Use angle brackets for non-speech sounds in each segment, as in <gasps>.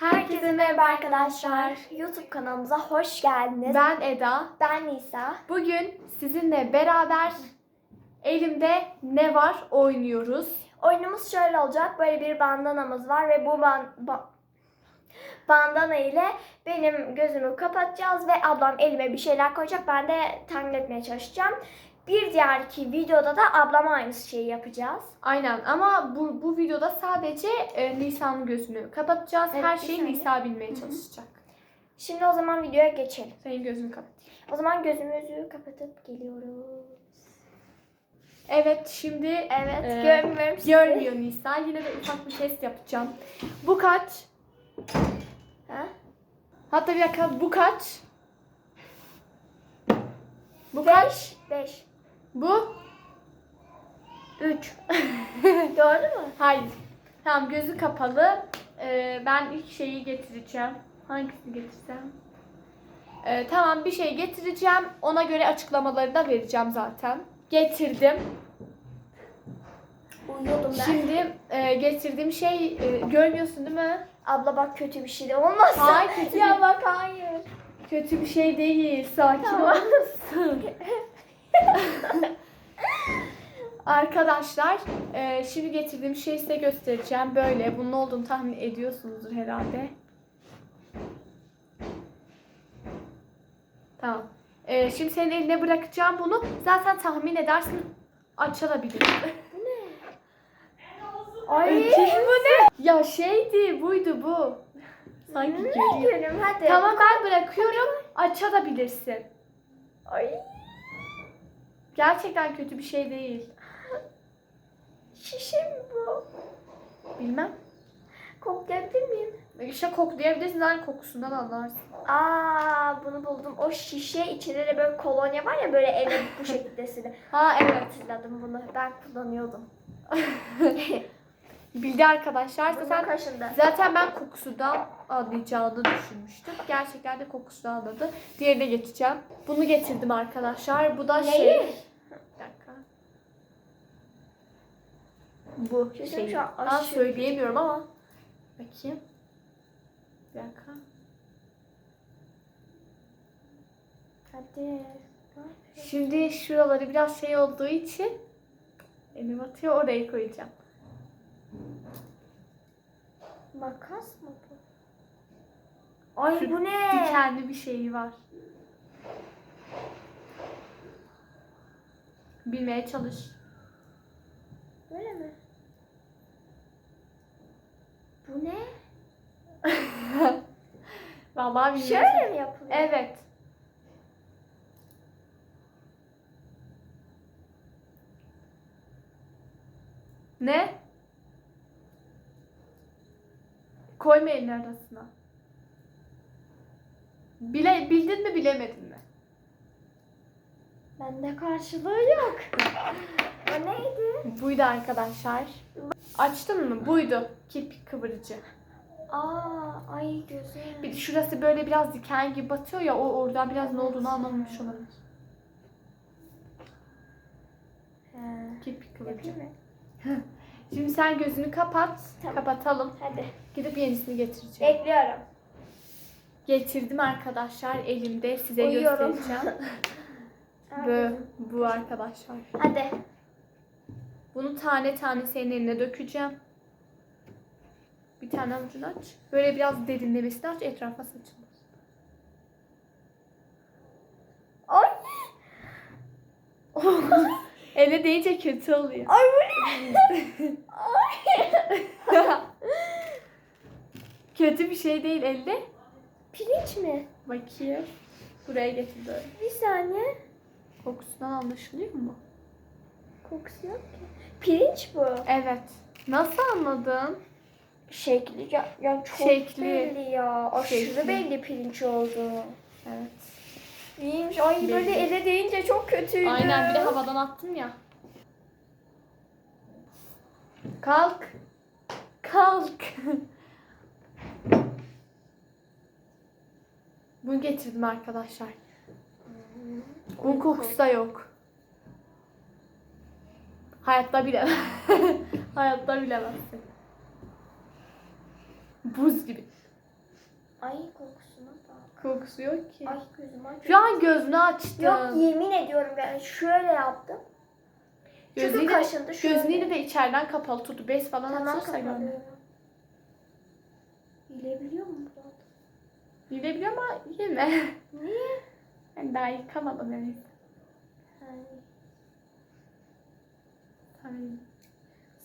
Herkese merhaba arkadaşlar. YouTube kanalımıza hoş geldiniz. Ben Eda. Ben Nisa. Bugün sizinle beraber elimde ne var oynuyoruz. Oyunumuz şöyle olacak. Böyle bir bandanamız var ve bu ban ba- bandana ile benim gözümü kapatacağız ve ablam elime bir şeyler koyacak. Ben de tahmin etmeye çalışacağım. Bir diğerki videoda da ablama aynı şeyi yapacağız. Aynen ama bu, bu videoda sadece e, Nisa'nın gözünü kapatacağız. Evet, Her şeyi. Nisa bilmeye çalışacak. Şimdi o zaman videoya geçelim. Senin gözünü kapat. O zaman gözümüzü kapatıp geliyoruz. Evet şimdi Evet, Ee, görmüyorum sizi. görmüyor Nisa. Yine de ufak bir test yapacağım. Bu kaç? Ha? Hatta bir dakika bu kaç? Bu kaç? 5. Bu? 3. <laughs> Doğru mu? Hayır. Tamam gözü kapalı. Ee, ben ilk şeyi getireceğim. Hangisini getirsem? Ee, tamam bir şey getireceğim. Ona göre açıklamaları da vereceğim zaten. Getirdim. Uyuyordum ben. Şimdi e, getirdiğim şey e, görmüyorsun değil mi? Abla bak kötü bir şey de olmasın. Hayır, kötü ya bak hayır. Kötü bir şey değil. Sakin Tamam. olmalısın. <laughs> Arkadaşlar e, şimdi getirdiğim şeyi size göstereceğim. Böyle bunun olduğunu tahmin ediyorsunuzdur herhalde. Tamam. E, şimdi senin eline bırakacağım bunu. Zaten tahmin edersin açılabilir. Ay. bu ne? Ya şeydi buydu bu. Sanki Ne geliyor. hadi. Tamam ben bırakıyorum. Açabilirsin. Ay. Gerçekten kötü bir şey değil. Şişe mi bu? Bilmem. Koklayabilir miyim? İşte koklayabilirsin. Zaten kokusundan anlarsın. Aa bunu buldum. O şişe içinde de böyle kolonya var ya böyle ele bu şekilde sürüyor. <laughs> Ha evet. Hatırladım bunu. Ben kullanıyordum. <laughs> Bildi arkadaşlar. Zaten Zaten, kaşında. zaten ben kokusundan anlayacağını düşünmüştüm. Gerçekten de kokusundan anladı. Diğerine geçeceğim. Bunu getirdim arkadaşlar. Bu da Neyi? şey. Bir dakika. Bu Şey, şey. şu an Ben aşırı- söyleyemiyorum ama. Bakayım. Bir dakika. Hadi. Şimdi şuraları biraz şey olduğu için elim atıyor oraya koyacağım. Makas mı bu? Ay Şu bu ne? Dikenli bir şeyi var. Bilmeye çalış. Böyle mi? Bu ne? Vallahi bilmiyorum. Şöyle mi yapılıyor? Evet. Ne? Koyma elin arasına. Bile, bildin mi bilemedin mi? Bende karşılığı yok. o neydi? Buydu arkadaşlar. Açtın mı? Buydu. Kirpik kıvırıcı. Aa, ay gözüm. Bir de şurası böyle biraz diken gibi batıyor ya o oradan biraz ne olduğunu anlamamış olabilir. Kirpik. Yapayım mı? Şimdi sen gözünü kapat. Tamam. Kapatalım. Hadi. Gidip yenisini getireceğim. Bekliyorum. Getirdim arkadaşlar elimde size Uyuyorum. göstereceğim. <laughs> Bu, bu arkadaşlar. Hadi. Bunu tane tane senin eline dökeceğim. Bir tane avucunu aç. Böyle biraz derinlemesine aç etrafa saçılmasın. Ay. <laughs> Ele değince kötü oluyor. Ay bu ne? <laughs> kötü bir şey değil elde. Pirinç mi? Bakayım. Buraya getir böyle. Bir saniye. Kokusundan anlaşılıyor mu? Kokusu yok ki. Pirinç bu. Evet. Nasıl anladın? Şekli ya, ya çok Şekli. belli ya. Aşırı Şekli. belli pirinç oldu. Evet. İyiymiş. Ay Belli. böyle ele değince çok kötüydü. Aynen bir de havadan attın ya. Kalk. Kalk. Bunu getirdim arkadaşlar. Bunun kokusu da yok. Hayatta bilemem. <laughs> Hayatta bilemezsin. Buz gibi. Ay kokusuna bak. Kokusu yok ki. Ay gözüm acıyor. Şu an gözünü açtın. Yok yemin ediyorum yani şöyle yaptım. Çünkü Gözünü de, kaşındı şöyle. gözünü de içeriden kapalı tut. Bez falan Tamam açırsa görme. kapatıyorum. Bilebiliyor mu Murat? Yiyebiliyor ama yeme. Niye? Ben daha yıkamadım henüz. Yani Tamam.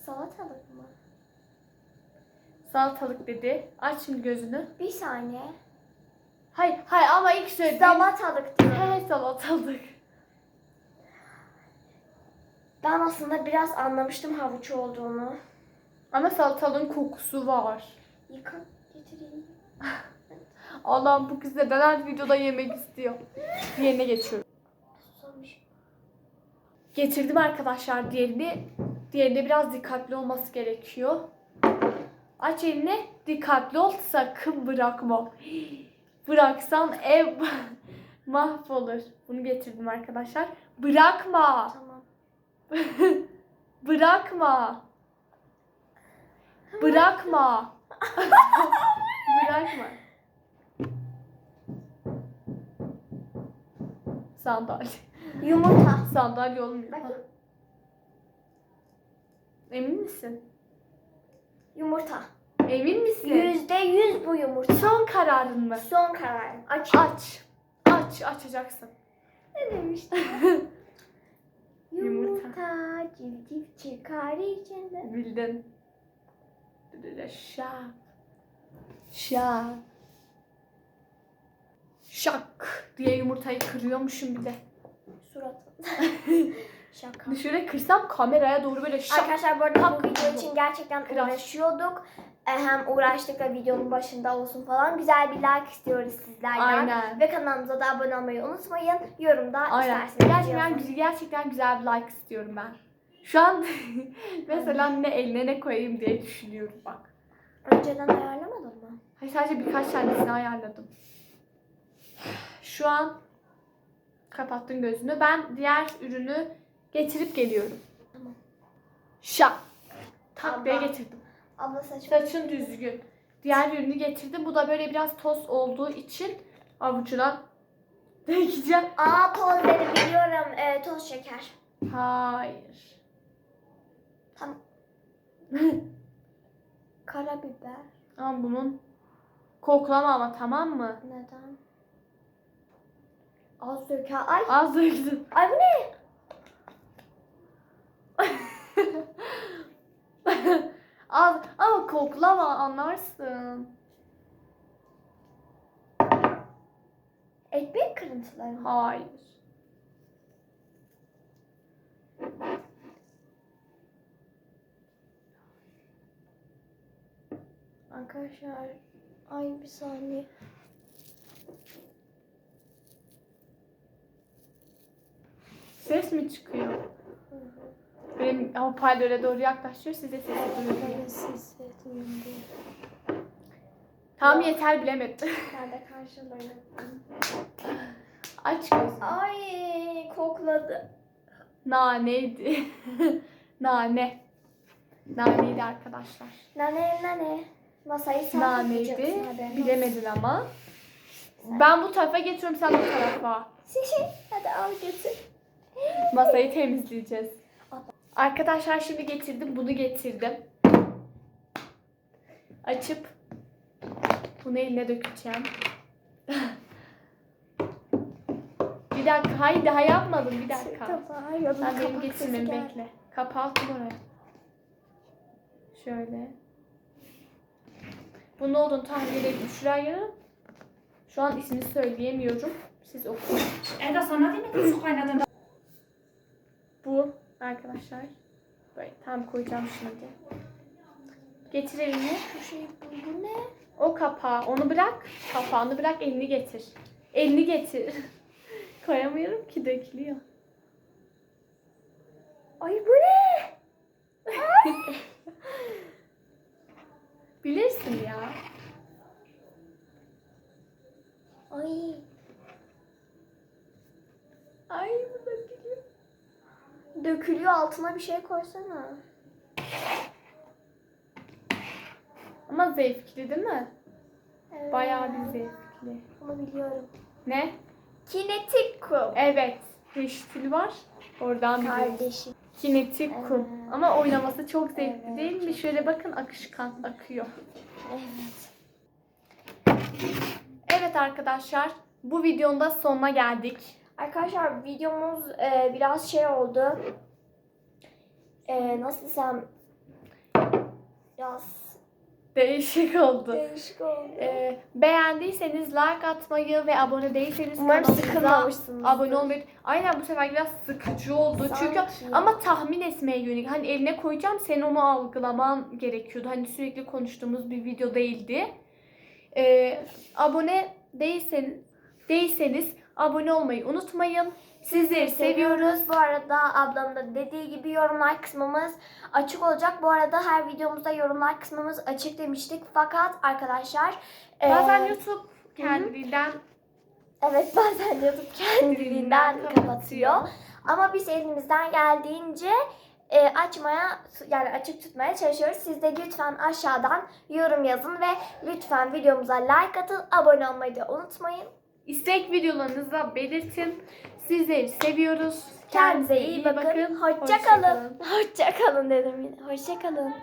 salatalık mı? Salatalık dedi. Aç şimdi gözünü. Bir saniye. Hayır, hayır ama ilk söylediğim... Salatalık diyorum. He salatalık. Ben aslında biraz anlamıştım havuç olduğunu. Ama salatalığın kokusu var. Yıka getireyim. <laughs> Allah'ım bu kız neden her videoda yemek istiyor. Diğerine geçiyorum. Susamış. Getirdim arkadaşlar diğerini. Diğerinde biraz dikkatli olması gerekiyor. Aç elini. Dikkatli ol. Sakın bırakma. <gasps> Bıraksan ev <laughs> mahvolur. Bunu getirdim arkadaşlar. Bırakma. Tamam. <laughs> Bırakma. Bırakma. <laughs> Bırakma. Sandalye. Yumurta. Sandalye olmuyor. Emin misin? Yumurta. Emin misin? Yüzde yüz bu yumurta. Son kararın mı? Son kararım. Aç. Aç. Aç. Açacaksın. Ne demiştim? <laughs> Yumurta. Yumurta civciv çıkar içinden. Bildin. Şak. Şak. Şak diye yumurtayı kırıyormuşum bir de. Suratı. <laughs> Şaka. Şöyle kırsam kameraya doğru böyle şak. Arkadaşlar bu arada bu video için gerçekten Kral. uğraşıyorduk. E, Hem uğraştık da videonun başında olsun falan. Güzel bir like istiyoruz sizlerden. Aynen. Ve kanalımıza da abone olmayı unutmayın. Yorumda Aynen. isterseniz Gerçekten, yazın. güzel- gerçekten güzel bir like istiyorum ben. Şu an <laughs> mesela ne eline ne koyayım diye düşünüyorum bak. Önceden ayarlamadın mı? Hayır, sadece birkaç tanesini ayarladım. Şu an kapattın gözünü. Ben diğer ürünü getirip geliyorum. Tamam. Şak. Tak diye Abla. getirdim. Abla saçma. Saçın düzgün. Diğer ürünü getirdim. Bu da böyle biraz toz olduğu için avucuna dökeceğim. Aa toz dedi biliyorum. E, toz şeker. Hayır. Tamam. <laughs> Karabiber. Ama bunun koklama ama tamam mı? Neden? Az dök. ha- Ay. Az döktüm. Ay bu ne? Az ama koklama anlarsın. Ekmek kırıntıları? Hayır. Arkadaşlar. Ay bir saniye. Ses mi çıkıyor? Benim hoparlöre doğru yaklaşıyor size sesi duyuyorum. Ben siz diye. Tam yeter bilemedim. Nerede karşılarım? Aç gözünü. Ay kokladı. Naneydi. <laughs> Nane. Naneydi arkadaşlar. Nane nane. Masayı sen Naneydi. tutacaksın Bilemedin ama. Ben bu tarafa geçiyorum sen bu tarafa. Şişi. Hadi al götür. Masayı temizleyeceğiz. Arkadaşlar şimdi getirdim. Bunu getirdim. Açıp bunu eline dökeceğim. <laughs> bir dakika. Hayır daha yapmadım. Bir dakika. Sen benim getirmemi bekle. Kapağı attım oraya. Şöyle. Bu ne olduğunu tahmin edelim. Şuraya. Şu an ismini söyleyemiyorum. Siz okuyun. Eda sana demedim su kaynadığında. Arkadaşlar. Böyle tam koyacağım şimdi. Getir elini. Bu şey bu ne? O kapağı. Onu bırak. Kapağını bırak. Elini getir. Elini getir. <laughs> Koyamıyorum ki dökülüyor. Ay bu ne? Bilirsin ya. Ay. Ay bu dökülüyor. Dökülüyor altına bir şey koysana. Ama zevkli değil mi? Evet. Bayağı bir zevkli. Bunu biliyorum. Ne? Kinetik kum. Evet. Yeşil var. Oradan biliyoruz. Kardeşim. Kinetik kum. Evet. Ama oynaması çok zevkli Evet, değil mi? Şöyle bakın akışkan akıyor. Evet. Evet arkadaşlar. Bu videonun da sonuna geldik. Arkadaşlar videomuz e, biraz şey oldu. E, nasıl desem biraz Değişik oldu. değişik oldu. Ee, beğendiyseniz like atmayı ve abone değilseniz Umarım kanalımıza sıkılmamışsınızdır. abone olmayı. Aynen bu sefer biraz sıkıcı oldu. Çünkü Sanki. ama tahmin etmeye yönelik. Hani eline koyacağım sen onu algılaman gerekiyordu. Hani sürekli konuştuğumuz bir video değildi. Ee, abone değilseniz, değilseniz abone olmayı unutmayın. Sizleri seviyoruz. Bu arada ablamın da dediği gibi yorumlar kısmımız açık olacak. Bu arada her videomuzda yorumlar kısmımız açık demiştik. Fakat arkadaşlar Bazen e, YouTube kendiliğinden evet bazen YouTube kendiliğinden Kendiliğinden kapatıyor. Ama biz elimizden geldiğince e, açmaya yani açık tutmaya çalışıyoruz. Siz de lütfen aşağıdan yorum yazın ve lütfen videomuza like atın. Abone olmayı da unutmayın. istek videolarınızı belirtin. Sizleri seviyoruz. Kendinize iyi bakın. Hoşça kalın. Hoşça kalın dedim yine. Hoşça kalın.